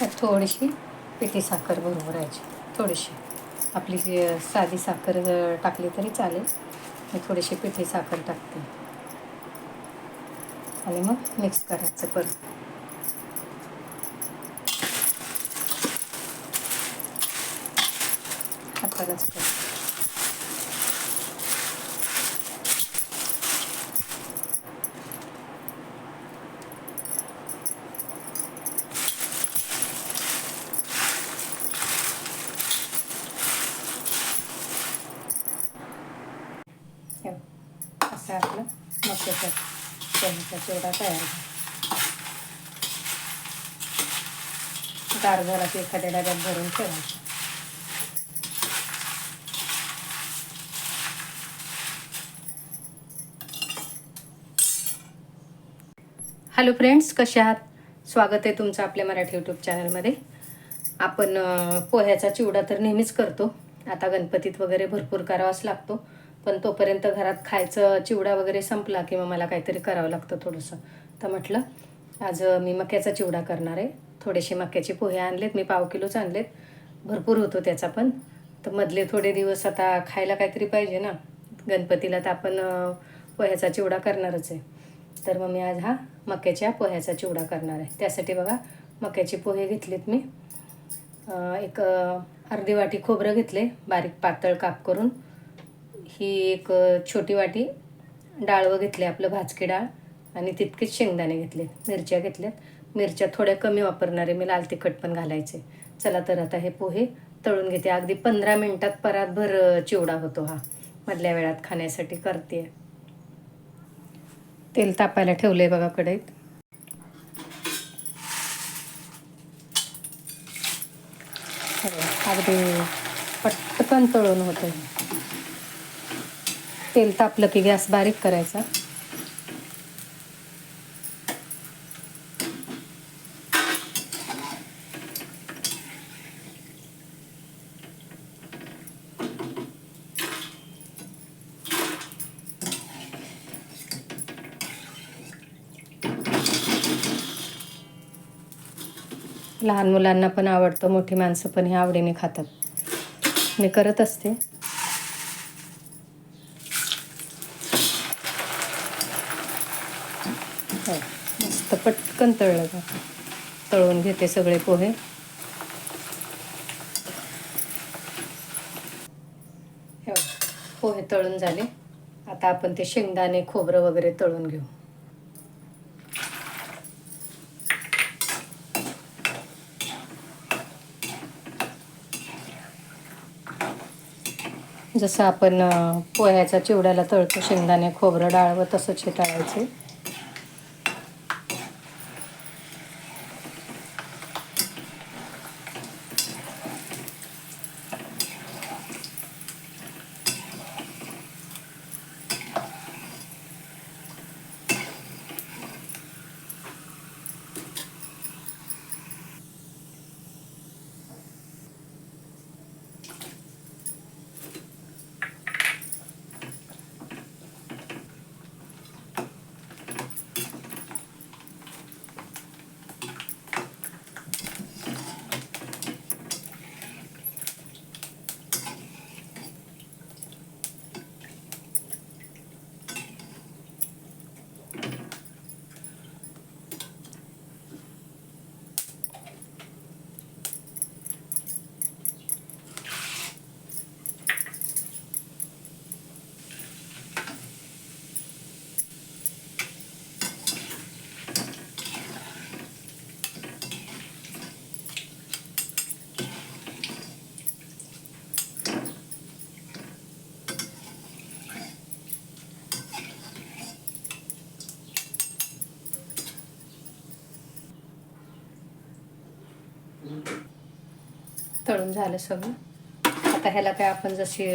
त्यात थोडीशी पिठी साखर भरभरायची थोडीशी. आपली साधी साखर टाकली तरी चालेल. मी थोडीशी पिठी साखर टाकते. आणि मग मिक्स करायचं परत. हातालाच कर हे असं आपलं मक्याचा पोह्याचा चिवडा तयार झाला गार झाला की एखाद्या डब्यात भरून ठेवायचा हॅलो फ्रेंड्स कसे आहात? स्वागत आहे तुमचं आपल्या मराठी यूट्यूब चॅनलमध्ये आपण पोह्याचा चिवडा तर नेहमीच करतो. आता गणपतीत वगैरे भरपूर करावाच लागतो. पण तोपर्यंत घरात खायचं चिवडा वगैरे संपला किंवा मला काहीतरी करावं लागतं थोडंसं. तर म्हटलं आज मी मक्याचा चिवडा करणार आहे. थोडेसे मक्याचे पोहे आणलेत मी पाव किलोच आणलेत. भरपूर होतो त्याचा पण. तर मधले थोडे दिवस आता खायला काहीतरी पाहिजे ना. गणपतीला तर आपण पोह्याचा चिवडा करणारच आहे. तर मग मी आज हा मक्याच्या पोह्याचा चिवडा करणार आहे. त्यासाठी बघा मक्याचे पोहे घेतलेत मी. एक अर्धी वाटी खोबरं घेतले बारीक पातळ काप करून. ही एक छोटी वाटी डाळवं घेतले आपलं भाजकी डाळ आणि तितकेच शेंगदाणे घेतले मिरच्या घेतल्यात. मिरच्या थोड्या कमी वापरणारे मी लाल तिखट पण घालायचे. चला तर आता हे पोहे तळून घेते. अगदी पंधरा मिनटात परातभर चिवडा होतो हा. मधल्या वेळात खाण्यासाठी करते तेल तापायला ठेवलंय बघा कढईत. अगदी पटकन तळून होतं तेल तापलं की गॅस बारीक करायचा. लहान मुलांना पण आवडतं मोठी माणसं पण हे आवडीने खातात. मी करत असते. हो, मस्त पटकन तळलं का? तळून घेते सगळे पोहे. पोहे तळून झाले. आता आपण ते शेंगदाणे खोबरं वगैरे तळून घेऊ. जसं आपण पोह्याच्या चिवड्याला तळतो शेंगदाणे खोबरं डाळवं तसंच हे तळायचे. तळून झालं सगळं. आता ह्याला काय आपण जशी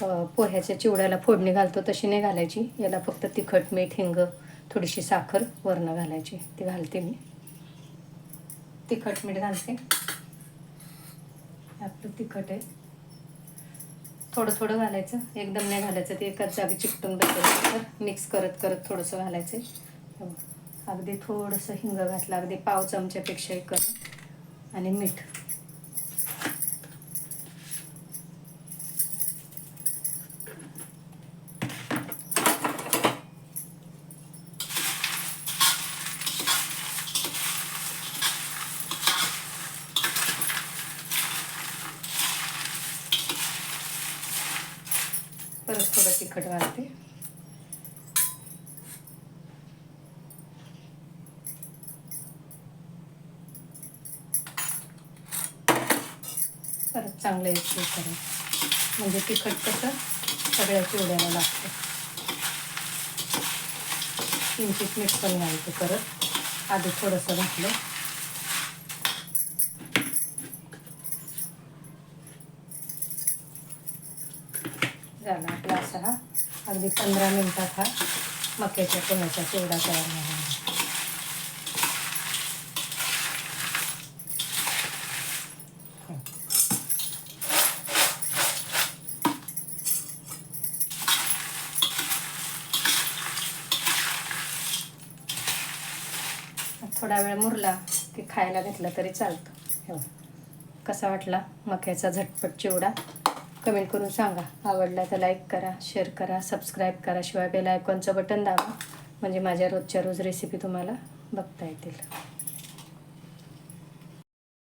पोह्याच्या चिवड्याला फोडणी घालतो तशी नाही घालायची. याला फक्त तिखट मीठ हिंग थोडीशी साखर वरणं घालायची. ती घालते मी. तिखट मीठ घालते. आपलं तिखट आहे. थोडं थोडं घालायचं. एकदम नाही घालायचं ते. एकाच जागी चिकटून बसायचं तर मिक्स करत करत थोडंसं घालायचं अगदी थोडंसं हिंग घातलं. अगदी पाव चमच्यापेक्षाही कमी आणि मीठ. परत थोडं तिखट वाढते परत चांगलं एक करा. म्हणजे तिखट कसं सगळ्या चिवड्याला लागतं. किंचित मीठ पण घालते परत. आधी थोडंसं घातलं. झाला आपला असा. हा अगदी पंधरा मिनिटात हा मक्याच्या पुण्याचा चिवडा तयार झाला. थोडा वेळ मुरला की खायला घेतला तरी चालतो. हे. कसा वाटला मक्याचा झटपट चिवडा? कमेंट करून सांगा. आवडला तर लाईक करा शेअर करा सबस्क्राईब करा शिवाय बेल आयकॉनचं बटन दाबा. म्हणजे माझ्या रोजच्या रोज रेसिपी तुम्हाला बघता येतील.